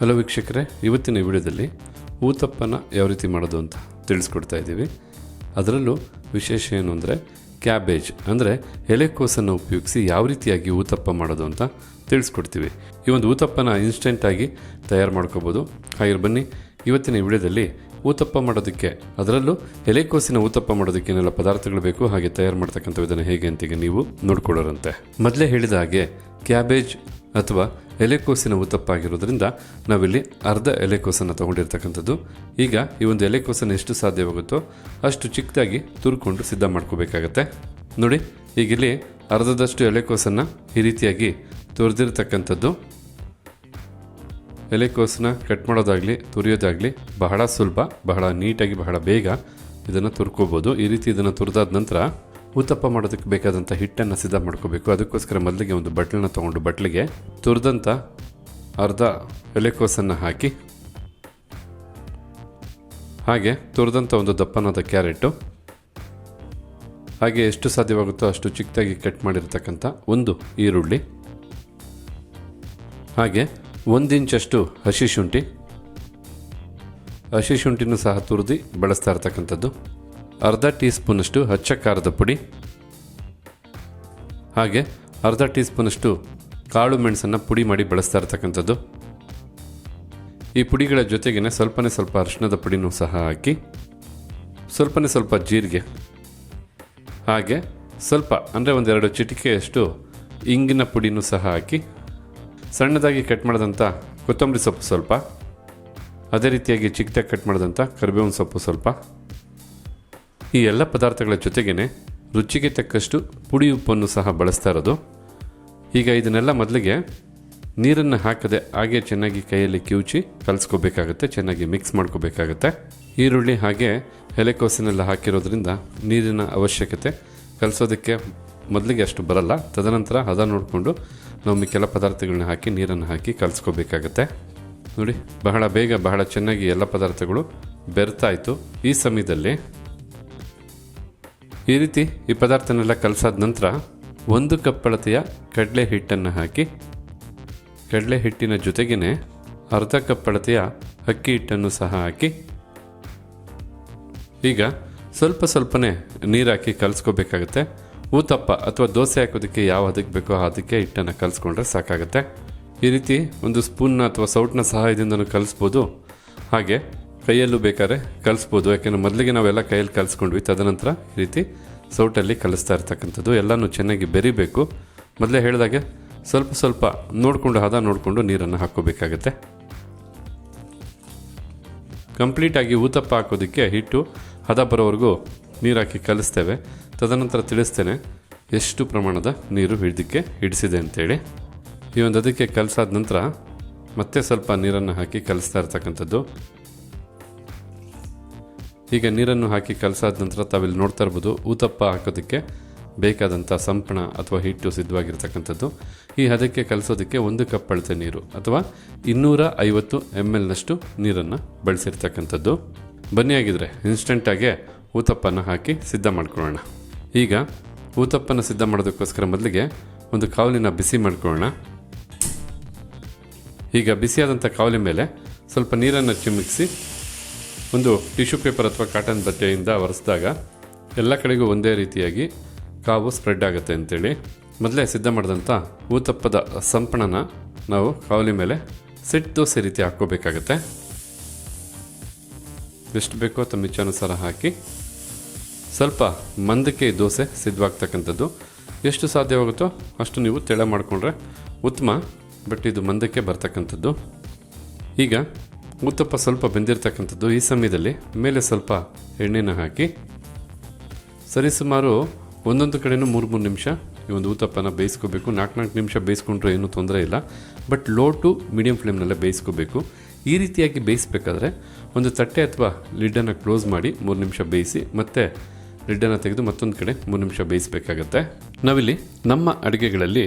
Hello ವೀಕ್ಷಕರೇ, ಇವತ್ತಿನ ವಿಡಿಯೋದಲ್ಲಿ ಊತಪ್ಪನ ಯಾವ ರೀತಿ ಮಾಡೋದು ಅಂತ ತಿಳಿಸ್ಕೊಡ್ತಾ ಇದ್ದೀವಿ. ಅದರಲ್ಲೂ ವಿಶೇಷ ಏನು ಅಂದರೆ ಕ್ಯಾಬೇಜ್, ಅಂದರೆ ಎಲೆಕೋಸನ್ನು ಉಪಯೋಗಿಸಿ ಯಾವ ರೀತಿಯಾಗಿ ಊತಪ್ಪ ಮಾಡೋದು ಅಂತ ತಿಳಿಸ್ಕೊಡ್ತೀವಿ. ಈ ಒಂದು ಊತಪ್ಪನ ಇನ್ಸ್ಟೆಂಟಾಗಿ ತಯಾರು ಮಾಡ್ಕೋಬೋದು. ಹಾಗೆ ಬನ್ನಿ, ಇವತ್ತಿನ ವಿಡಿಯೋದಲ್ಲಿ ಊತಪ್ಪ ಮಾಡೋದಕ್ಕೆ, ಅದರಲ್ಲೂ ಎಲೆಕೋಸಿನ ಊತಪ್ಪ ಮಾಡೋದಕ್ಕೆ ಏನೆಲ್ಲ ಪದಾರ್ಥಗಳು ಬೇಕು, ಹಾಗೆ ತಯಾರು ಮಾಡ್ತಕ್ಕಂಥ ವಿಧಾನ ಹೇಗೆ ಅಂತೀಗ ನೀವು ನೋಡ್ಕೊಳ್ಳೋರಂತೆ. ಮೊದಲೇ ಹೇಳಿದ ಹಾಗೆ, ಕ್ಯಾಬೇಜ್ ಅಥವಾ ಎಲೆಕೋಸಿನ ಉತ್ತಪ್ಪ ಆಗಿರೋದ್ರಿಂದ ನಾವಿಲ್ಲಿ ಅರ್ಧ ಎಲೆಕೋಸನ್ನು ತಗೊಂಡಿರ್ತಕ್ಕಂಥದ್ದು. ಈಗ ಈ ಒಂದು ಎಲೆಕೋಸನ್ನು ಎಷ್ಟು ಸಾಧ್ಯವಾಗುತ್ತೋ ಅಷ್ಟು ಚಿಕ್ಕದಾಗಿ ತುರ್ಕೊಂಡು ಸಿದ್ಧ ಮಾಡ್ಕೋಬೇಕಾಗತ್ತೆ. ನೋಡಿ ಈಗ ಇಲ್ಲಿ ಅರ್ಧದಷ್ಟು ಎಲೆಕೋಸನ್ನು ಈ ರೀತಿಯಾಗಿ ತುರಿದಿರ್ತಕ್ಕಂಥದ್ದು. ಎಲೆಕೋಸನ್ನ ಕಟ್ ಮಾಡೋದಾಗಲಿ, ತುರಿಯೋದಾಗಲಿ ಬಹಳ ಸುಲಭ, ಬಹಳ ನೀಟಾಗಿ, ಬಹಳ ಬೇಗ ಇದನ್ನು ತುರ್ಕೋಬೋದು. ಈ ರೀತಿ ಇದನ್ನು ತುರಿದಾದ ನಂತರ ಉತ್ತಪ್ಪ ಮಾಡೋದಕ್ಕೆ ಬೇಕಾದಂಥ ಹಿಟ್ಟನ್ನು ಸಿದ್ಧ ಮಾಡ್ಕೋಬೇಕು. ಅದಕ್ಕೋಸ್ಕರ ಮೊದಲಿಗೆ ಒಂದು ಬಟ್ಲನ್ನ ತೊಗೊಂಡು ಬಟ್ಲಿಗೆ ತುರಿದಂಥ ಅರ್ಧ ಎಲೆಕೋಸನ್ನು ಹಾಕಿ, ಹಾಗೆ ತುರಿದಂಥ ಒಂದು ದಪ್ಪನಾದ ಕ್ಯಾರೆಟು, ಹಾಗೆ ಎಷ್ಟು ಸಾಧ್ಯವಾಗುತ್ತೋ ಅಷ್ಟು ಚಿಕ್ಕದಾಗಿ ಕಟ್ ಮಾಡಿರ್ತಕ್ಕಂಥ ಒಂದು ಈರುಳ್ಳಿ, ಹಾಗೆ ಒಂದು ಇಂಚಷ್ಟು ಹಸಿ ಶುಂಠಿ. ಹಸಿ ಶುಂಠಿನೂ ಸಹ ತುರಿದು ಬಳಸ್ತಾ ಇರ್ತಕ್ಕಂಥದ್ದು. ಅರ್ಧ ಟೀ ಸ್ಪೂನಷ್ಟು ಹಚ್ಚ ಖಾರದ ಪುಡಿ. ಹಾಗೆ ಅರ್ಧ ಟೀ ಸ್ಪೂನಷ್ಟು ಕಾಳು ಮೆಣಸನ್ನು ಪುಡಿ ಮಾಡಿ ಬಳಸ್ತಾ ಇರ್ತಕ್ಕಂಥದ್ದು. ಈ ಪುಡಿಗಳ ಜೊತೆಗೇ ಸ್ವಲ್ಪನೇ ಸ್ವಲ್ಪ ಅರಿಶಿಣದ ಪುಡಿನೂ ಸಹ ಹಾಕಿ, ಸ್ವಲ್ಪನೇ ಸ್ವಲ್ಪ ಜೀರಿಗೆ. ಹಾಗೆ ಸ್ವಲ್ಪ, ಅಂದರೆ ಒಂದೆರಡು ಚಿಟಿಕೆಯಷ್ಟು ಇಂಗಿನ ಪುಡಿನೂ ಸಹ ಹಾಕಿ, ಸಣ್ಣದಾಗಿ ಕಟ್ ಮಾಡಿದಂಥ ಕೊತ್ತಂಬರಿ ಸೊಪ್ಪು ಸ್ವಲ್ಪ, ಅದೇ ರೀತಿಯಾಗಿ ಚಿಕ್ಕದಾಗಿ ಕಟ್ ಮಾಡಿದಂಥ ಕರಿಬೇವಿನ ಸೊಪ್ಪು ಸ್ವಲ್ಪ. ಈ ಎಲ್ಲ ಪದಾರ್ಥಗಳ ಜೊತೆಗೇ ರುಚಿಗೆ ತಕ್ಕಷ್ಟು ಪುಡಿ ಉಪ್ಪನ್ನು ಸಹ ಬಳಸ್ತಾ ಇರೋದು. ಈಗ ಇದನ್ನೆಲ್ಲ ಮೊದಲಿಗೆ ನೀರನ್ನು ಹಾಕದೆ ಹಾಗೆ ಚೆನ್ನಾಗಿ ಕೈಯಲ್ಲಿ ಕಿವುಚಿ ಕಲಿಸ್ಕೋಬೇಕಾಗತ್ತೆ, ಚೆನ್ನಾಗಿ ಮಿಕ್ಸ್ ಮಾಡ್ಕೋಬೇಕಾಗತ್ತೆ. ಈರುಳ್ಳಿ ಹಾಗೆ ಎಲೆಕೋಸಿನೆಲ್ಲ ಹಾಕಿರೋದ್ರಿಂದ ನೀರಿನ ಅವಶ್ಯಕತೆ ಕಲಿಸೋದಕ್ಕೆ ಮೊದಲಿಗೆ ಅಷ್ಟು ಬರಲ್ಲ. ತದನಂತರ ಹದ ನೋಡಿಕೊಂಡು ನಾವು ಮಿಕ್ಕೆಲ್ಲ ಪದಾರ್ಥಗಳನ್ನ ಹಾಕಿ ನೀರನ್ನು ಹಾಕಿ ಕಲಿಸ್ಕೋಬೇಕಾಗತ್ತೆ. ನೋಡಿ, ಬಹಳ ಬೇಗ ಬಹಳ ಚೆನ್ನಾಗಿ ಎಲ್ಲ ಪದಾರ್ಥಗಳು ಬೆರ್ತಾಯಿತು. ಈ ಸಮಯದಲ್ಲಿ ಈ ರೀತಿ ಈ ಪದಾರ್ಥನೆಲ್ಲ ಕಲಸಾದ ನಂತರ ಒಂದು ಕಪ್ ಅಳತೆಯ ಕಡಲೆ ಹಿಟ್ಟನ್ನು ಹಾಕಿ, ಕಡಲೆ ಹಿಟ್ಟಿನ ಜೊತೆಗೇ ಅರ್ಧ ಕಪ್ ಅಳತೆಯ ಅಕ್ಕಿ ಹಿಟ್ಟನ್ನು ಸಹ ಹಾಕಿ, ಈಗ ಸ್ವಲ್ಪ ಸ್ವಲ್ಪನೇ ನೀರು ಹಾಕಿ ಕಲಿಸ್ಕೋಬೇಕಾಗತ್ತೆ. ಊತಪ್ಪ ಅಥವಾ ದೋಸೆ ಹಾಕೋದಕ್ಕೆ ಯಾವ ಹದಕ್ಕೆ ಬೇಕೋ ಅದಕ್ಕೆ ಹಿಟ್ಟನ್ನು ಕಲಿಸ್ಕೊಂಡ್ರೆ ಸಾಕಾಗುತ್ತೆ. ಈ ರೀತಿ ಒಂದು ಸ್ಪೂನ್ನ ಅಥವಾ ಸೌಟ್ನ ಸಹಾಯದಿಂದನೂ ಕಲಿಸ್ಬೋದು. ಹಾಗೆ ಕೈಯಲ್ಲೂ ಬೇಕಾದ್ರೆ ಕಲಿಸ್ಬೋದು. ಯಾಕೆಂದರೆ ಮೊದಲಿಗೆ ನಾವೆಲ್ಲ ಕೈಯಲ್ಲಿ ಕಲಿಸ್ಕೊಂಡ್ವಿ. ತದನಂತರ ಈ ರೀತಿ ಸೌಟಲ್ಲಿ ಕಲಿಸ್ತಾ ಇರ್ತಕ್ಕಂಥದ್ದು. ಎಲ್ಲನೂ ಚೆನ್ನಾಗಿ ಬೆರಿಬೇಕು. ಮೊದಲೇ ಹೇಳಿದಾಗೆ ಸ್ವಲ್ಪ ಸ್ವಲ್ಪ ನೋಡಿಕೊಂಡು ಹದ ನೋಡಿಕೊಂಡು ನೀರನ್ನು ಹಾಕ್ಕೋಬೇಕಾಗತ್ತೆ. ಕಂಪ್ಲೀಟಾಗಿ ಊತಪ್ಪ ಹಾಕೋದಕ್ಕೆ ಹಿಟ್ಟು, ಹದ ಬರೋವರೆಗೂ ನೀರು ಹಾಕಿ ಕಲಿಸ್ತೇವೆ. ತದನಂತರ ತಿಳಿಸ್ತೇನೆ ಎಷ್ಟು ಪ್ರಮಾಣದ ನೀರು ಹಿಡಿದಕ್ಕೆ ಹಿಡಿಸಿದೆ ಅಂತೇಳಿ. ಈ ಒಂದು ಅದಕ್ಕೆ ಕಲಸಾದ ನಂತರ ಮತ್ತೆ ಸ್ವಲ್ಪ ನೀರನ್ನು ಹಾಕಿ ಕಲಿಸ್ತಾ ಇರ್ತಕ್ಕಂಥದ್ದು. ಈಗ ನೀರನ್ನು ಹಾಕಿ ಕಲಸಾದ ನಂತರ ತಾವಿಲ್ಲಿ ನೋಡ್ತಾ ಇರ್ಬೋದು, ಊತಪ್ಪ ಹಾಕೋದಕ್ಕೆ ಬೇಕಾದಂಥ ಸಂಪಣ ಅಥವಾ ಹಿಟ್ಟು ಸಿದ್ಧವಾಗಿರ್ತಕ್ಕಂಥದ್ದು. ಈ ಹದಕ್ಕೆ ಕಲಿಸೋದಕ್ಕೆ ಒಂದು ಕಪ್ ಅಳತೆ ನೀರು ಅಥವಾ ಇನ್ನೂರ ಐವತ್ತು ಎಂ ಎಲ್ನಷ್ಟು ನೀರನ್ನು ಬಳಸಿರ್ತಕ್ಕಂಥದ್ದು. ಬನ್ನಿ ಆಗಿದ್ರೆ ಇನ್ಸ್ಟೆಂಟಾಗೆ ಊತಪ್ಪನ ಹಾಕಿ ಸಿದ್ಧ ಮಾಡ್ಕೊಳ್ಳೋಣ. ಈಗ ಊತಪ್ಪನ ಸಿದ್ಧ ಮಾಡೋದಕ್ಕೋಸ್ಕರ ಮೊದಲಿಗೆ ಒಂದು ಕಾವಲಿನ ಬಿಸಿ ಮಾಡ್ಕೊಳ್ಳೋಣ. ಈಗ ಬಿಸಿಯಾದಂಥ ಕಾವಲಿ ಮೇಲೆ ಸ್ವಲ್ಪ ನೀರನ್ನು ಚಿಮುಕಿಸಿ ಒಂದು ಟಿಶ್ಯೂ ಪೇಪರ್ ಅಥವಾ ಕಾಟನ್ ಬಟ್ಟೆಯಿಂದ ಒರೆಸಿದಾಗ ಎಲ್ಲ ಕಡೆಗೂ ಒಂದೇ ರೀತಿಯಾಗಿ ಕಾವು ಸ್ಪ್ರೆಡ್ ಆಗುತ್ತೆ ಅಂತೇಳಿ ಮೊದಲೇ ಸಿದ್ಧ ಮಾಡಿದಂಥ ಊತಪ್ಪದ ಸಂಪಣನ ನಾವು ಕಾವಲಿ ಮೇಲೆ ಸೆಟ್ ದೋಸೆ ರೀತಿ ಹಾಕ್ಕೋಬೇಕಾಗತ್ತೆ. ಎಷ್ಟು ಬೇಕೋ ತಮ್ಮ ಇಚ್ಛಾನುಸಾರ ಹಾಕಿ ಸ್ವಲ್ಪ ಮಂದಕ್ಕೆ ದೋಸೆ ಸಿದ್ಧವಾಗ್ತಕ್ಕಂಥದ್ದು. ಎಷ್ಟು ಸಾಧ್ಯವಾಗುತ್ತೋ ಅಷ್ಟು ನೀವು ತೆಳ ಮಾಡಿಕೊಂಡ್ರೆ ಉತ್ತಮ, ಬಟ್ ಇದು ಮಂದಕ್ಕೆ ಬರ್ತಕ್ಕಂಥದ್ದು. ಈಗ ಉತ್ತಪ್ಪ ಸ್ವಲ್ಪ ಬೆಂದಿರ್ತಕ್ಕಂಥದ್ದು ಈ ಸಮಯದಲ್ಲಿ. ಮೇಲೆ ಸ್ವಲ್ಪ ಎಣ್ಣೆನ ಹಾಕಿ. ಸರಿಸುಮಾರು ಒಂದೊಂದು ಕಡೆಯೂ ಮೂರು ಮೂರು ನಿಮಿಷ ಈ ಒಂದು ಊತಪ್ಪನ ಬೇಯಿಸ್ಕೋಬೇಕು. ನಾಲ್ಕು ನಾಲ್ಕು ನಿಮಿಷ ಬೇಯಿಸ್ಕೊಂಡ್ರೆ ಏನೂ ತೊಂದರೆ ಇಲ್ಲ. ಬಟ್ ಲೋ ಟು ಮೀಡಿಯಂ ಫ್ಲೇಮ್ನಲ್ಲೇ ಬೇಯಿಸ್ಕೋಬೇಕು. ಈ ರೀತಿಯಾಗಿ ಬೇಯಿಸ್ಬೇಕಾದ್ರೆ ಒಂದು ತಟ್ಟೆ ಅಥವಾ ಲಿಡ್ಡನ್ನು ಕ್ಲೋಸ್ ಮಾಡಿ ಮೂರು ನಿಮಿಷ ಬೇಯಿಸಿ, ಮತ್ತೆ ಲಿಡ್ಡನ್ನು ತೆಗೆದು ಮತ್ತೊಂದು ಕಡೆ ಮೂರು ನಿಮಿಷ ಬೇಯಿಸಬೇಕಾಗತ್ತೆ. ನಾವಿಲ್ಲಿ ನಮ್ಮ ಅಡುಗೆಗಳಲ್ಲಿ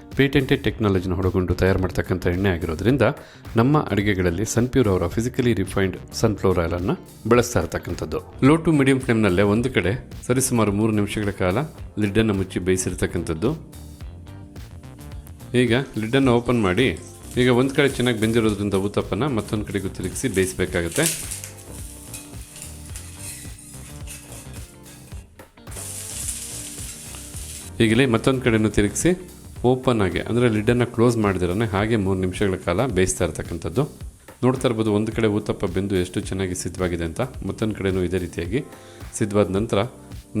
ಪೇಟೆಂಟೆಡ್ ಟೆಕ್ನಾಲಜಿನ ಹೊಡಗೊಂಡು ತಯಾರು ಮಾಡ್ತಕ್ಕಂಥ ಎಣ್ಣೆ ಆಗಿರೋದ್ರಿಂದ ನಮ್ಮ ಅಡುಗೆಗಳಲ್ಲಿ ಸನ್ಪ್ಯೂರ್ ಅವರ ಫಿಸಿಕಲಿ ರಿಫೈನ್ಡ್ ಸನ್ಫ್ಲವರ್ ಆಯಿಲನ್ನು ಬಳಸ್ತಾ ಇರತಕ್ಕಂಥದ್ದು. ಲೋ ಟು ಮೀಡಿಯಂ ಫ್ಲೇಮ್ನಲ್ಲೇ ಒಂದು ಕಡೆ ಸರಿಸುಮಾರು ಮೂರು ನಿಮಿಷಗಳ ಕಾಲ ಲಿಡ್ಡನ್ನು ಮುಚ್ಚಿ ಬೇಯಿಸಿರ್ತಕ್ಕಂಥದ್ದು. ಈಗ ಲಿಡ್ಡನ್ನು ಓಪನ್ ಮಾಡಿ, ಈಗ ಒಂದು ಕಡೆ ಚೆನ್ನಾಗಿ ಬೆಂದಿರೋದ್ರಿಂದ ಊತಪ್ಪನ ಮತ್ತೊಂದು ಕಡೆಗೂ ತಿರುಗಿಸಿ ಬೇಯಿಸಬೇಕಾಗತ್ತೆ. ಈಗಲೇ ಮತ್ತೊಂದು ಕಡೆಯೂ ತಿರುಗಿಸಿ ಓಪನ್ ಆಗಿ, ಅಂದರೆ ಲಿಡ್ಡನ್ನು ಕ್ಲೋಸ್ ಮಾಡಿದಿರನೆ, ಹಾಗೆ ಮೂರು ನಿಮಿಷಗಳ ಕಾಲ ಬೇಯಿಸ್ತಾ ಇರ್ತಕ್ಕಂಥದ್ದು. ನೋಡ್ತಾ ಇರ್ಬೋದು, ಒಂದು ಕಡೆ ಊತಪ್ಪ ಬೆಂದು ಎಷ್ಟು ಚೆನ್ನಾಗಿ ಸಿದ್ಧವಾಗಿದೆ ಅಂತ. ಮತ್ತೊಂದು ಕಡೆನೂ ಇದೇ ರೀತಿಯಾಗಿ ಸಿದ್ಧವಾದ ನಂತರ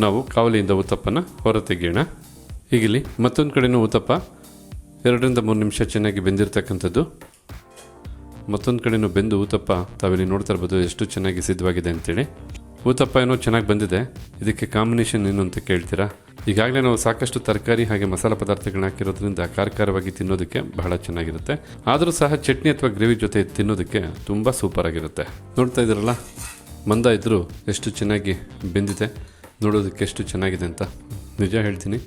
ನಾವು ಕಾವಲಿಯಿಂದ ಊತಪ್ಪನ ಹೊರ ತೆಗೆಯೋಣ ಇಲ್ಲಿ ಮತ್ತೊಂದು ಕಡೆನೂ ಊತಪ್ಪ ಎರಡರಿಂದ ಮೂರು ನಿಮಿಷ ಚೆನ್ನಾಗಿ ಬೆಂದಿರ್ತಕ್ಕಂಥದ್ದು. ಮತ್ತೊಂದು ಕಡೆಯೂ ಬೆಂದು ಊತಪ್ಪ, ತಾವಿಲ್ಲಿ ನೋಡ್ತಾ ಇರ್ಬೋದು ಎಷ್ಟು ಚೆನ್ನಾಗಿ ಸಿದ್ಧವಾಗಿದೆ ಅಂತೇಳಿ. ಊತಪ್ಪ ಏನೋ ಚೆನ್ನಾಗಿ ಬಂದಿದೆ. ಇದಕ್ಕೆ ಕಾಂಬಿನೇಷನ್ ಏನು ಅಂತ ಕೇಳ್ತೀರಾ? ಈಗಾಗಲೇ ನಾವು ಸಾಕಷ್ಟು ತರಕಾರಿ ಹಾಗೆ ಮಸಾಲೆ ಪದಾರ್ಥಗಳನ್ನ ಹಾಕಿರೋದ್ರಿಂದ ಕಾರಕಾರವಾಗಿ ತಿನ್ನೋದಕ್ಕೆ ಬಹಳ ಚೆನ್ನಾಗಿರುತ್ತೆ. ಆದರೂ ಸಹ ಚಟ್ನಿ ಅಥವಾ ಗ್ರೇವಿ ಜೊತೆ ತಿನ್ನೋದಕ್ಕೆ ತುಂಬ ಸೂಪರ್ ಆಗಿರುತ್ತೆ. ನೋಡ್ತಾ ಇದ್ದೀರಲ್ಲ? ಮಂದ ಇದ್ದರೂ ಎಷ್ಟು ಚೆನ್ನಾಗಿ ಬೆಂದಿದೆ. ನೋಡೋದಕ್ಕೆ ಎಷ್ಟು ಚೆನ್ನಾಗಿದೆ ಅಂತ ನಿಜ ಹೇಳ್ತೀನಿ.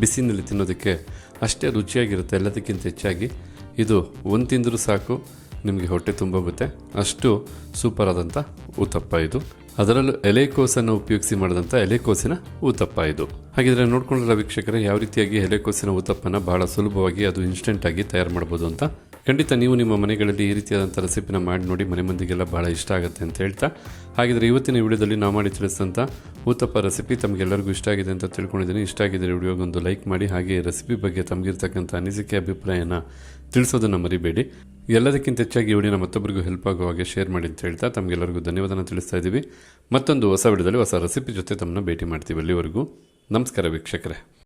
ಬಿಸಿನಲ್ಲಿ ತಿನ್ನೋದಕ್ಕೆ ಅಷ್ಟೇ ರುಚಿಯಾಗಿರುತ್ತೆ, ಎಲ್ಲದಕ್ಕಿಂತ ಹೆಚ್ಚಾಗಿ. ಇದು ಒಂದು ತಿಂದರೂ ಸಾಕು, ನಿಮಗೆ ಹೊಟ್ಟೆ ತುಂಬೋಗುತ್ತೆ. ಅಷ್ಟು ಸೂಪರ್ ಆದಂಥ ಉತ್ತಪ್ಪ ಇದು. ಅದರಲ್ಲೂ ಎಲೆಕೋಸನ್ನು ಉಪಯೋಗಿಸಿ ಮಾಡಿದಂಥ ಎಲೆಕೋಸಿನ ಊತಪ್ಪ ಇದು. ಹಾಗಿದ್ರೆ ನೋಡ್ಕೊಂಡ್ರಲ್ಲ ವೀಕ್ಷಕರೇ ಯಾವ ರೀತಿಯಾಗಿ ಎಲೆಕೋಸಿನ ಊತಪ್ಪನ ಬಹಳ ಸುಲಭವಾಗಿ ಅದು ಇನ್ಸ್ಟೆಂಟ್ ಆಗಿ ತಯಾರು ಮಾಡ್ಬೋದು ಅಂತ ಖಂಡಿತ ನೀವು ನಿಮ್ಮ ಮನೆಗಳಲ್ಲಿ ಈ ರೀತಿಯಾದಂಥ ರೆಸಿಪಿನ ಮಾಡಿ ನೋಡಿ ಮನೆ ಮಂದಿಗೆಲ್ಲ ಭಾಳ ಇಷ್ಟ ಆಗುತ್ತೆ ಅಂತ ಹೇಳ್ತಾ, ಹಾಗಿದ್ರೆ ಇವತ್ತಿನ ವಿಡಿಯೋದಲ್ಲಿ ನಾವು ಮಾಡಿ ತಿಳಿಸಿದಂಥ ಊತಪ್ಪ ರೆಸಿಪಿ ತಮಗೆಲ್ಲರಿಗೂ ಇಷ್ಟ ಆಗಿದೆ ಅಂತ ತಿಳ್ಕೊಂಡಿದ್ದೀನಿ. ಇಷ್ಟ ಆಗಿದ್ರೆ ವಿಡಿಯೋಗೊಂದು ಲೈಕ್ ಮಾಡಿ, ಹಾಗೆ ರೆಸಿಪಿ ಬಗ್ಗೆ ತಮಗಿರ್ತಕ್ಕಂಥ ಅನಿಸಿಕೆ, ಅಭಿಪ್ರಾಯನ ತಿಳಿಸೋದನ್ನು ಮರಿಬೇಡಿ. ಎಲ್ಲದಕ್ಕಿಂತ ಹೆಚ್ಚಾಗಿ ವಿಡಿಯೋನ ಮತ್ತೊಬ್ಬರಿಗೂ ಹೆಲ್ಪ್ ಆಗುವ ಹಾಗೆ ಶೇರ್ ಮಾಡಿ ಅಂತ ಹೇಳ್ತಾ ತಮಗೆಲ್ಲರಿಗೂ ಧನ್ಯವಾದನ ತಿಳಿಸ್ತಾ ಇದ್ದೀವಿ. ಮತ್ತೊಂದು ಹೊಸ ವಿಡಿಯೋದಲ್ಲಿ ಹೊಸ ರೆಸಿಪಿ ಜೊತೆ ತಮ್ಮನ್ನ ಭೇಟಿ ಮಾಡ್ತೀವಿ ಅಲ್ಲಿವರೆಗೂ. ನಮಸ್ಕಾರ ವೀಕ್ಷಕರೇ.